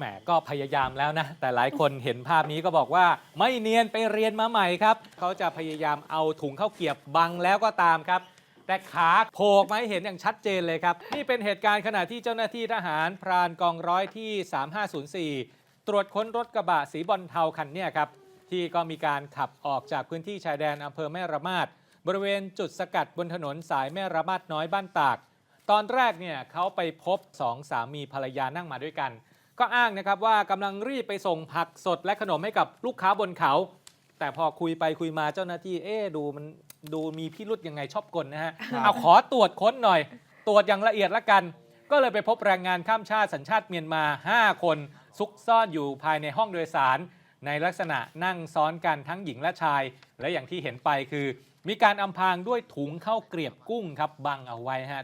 แหมก็พยายามแล้วนะ แต่หลายคนเห็นภาพนี้ก็บอกว่า ไม่เนียนไปเรียนมาใหม่ครับ เขาจะพยายามเอาถุงข้าวเกียบบังแล้วก็ตามครับ แต่ขาโผล่มาให้เห็นอย่างชัดเจนเลยครับ นี่เป็นเหตุการณ์ขณะที่เจ้าหน้าที่ทหารพรานกองร้อยที่ 3504 ตรวจค้นรถกระบะสีบอลเทาคันเนี้ยครับที่ก็มีการขับออกจากพื้นที่ชายแดนอำเภอแม่ระมาดบริเวณจุดสกัดบนถนนสายแม่ระมาดน้อยบ้านตาก ตอนแรกเนี่ยเขาไปพบสองสามีภรรยานั่งมาด้วยกัน ก็อ้างนะครับว่ากำลังรีบไปส่งผักสดและขนมให้กับลูกค้าบนเขา แต่พอคุยไปคุยมาเจ้าหน้าที่เอ๊ะดูมันดูมีพิรุษยังไงชอบกลนะฮะครับเอาขอตรวจค้นหน่อย ตรวจอย่างละเอียดละกัน ก็เลยไปพบแรงงานข้ามชาติสัญชาติเมียนมา 5 คน ซุกซ่อนอยู่ภายในห้องโดยสาร ในลักษณะนั่งซ้อนกันทั้งหญิงและชาย และอย่างที่เห็นไปคือ มีการอำพรางด้วยถุงข้าวเกรียบกุ้งครับบังเอาไว้ฮะ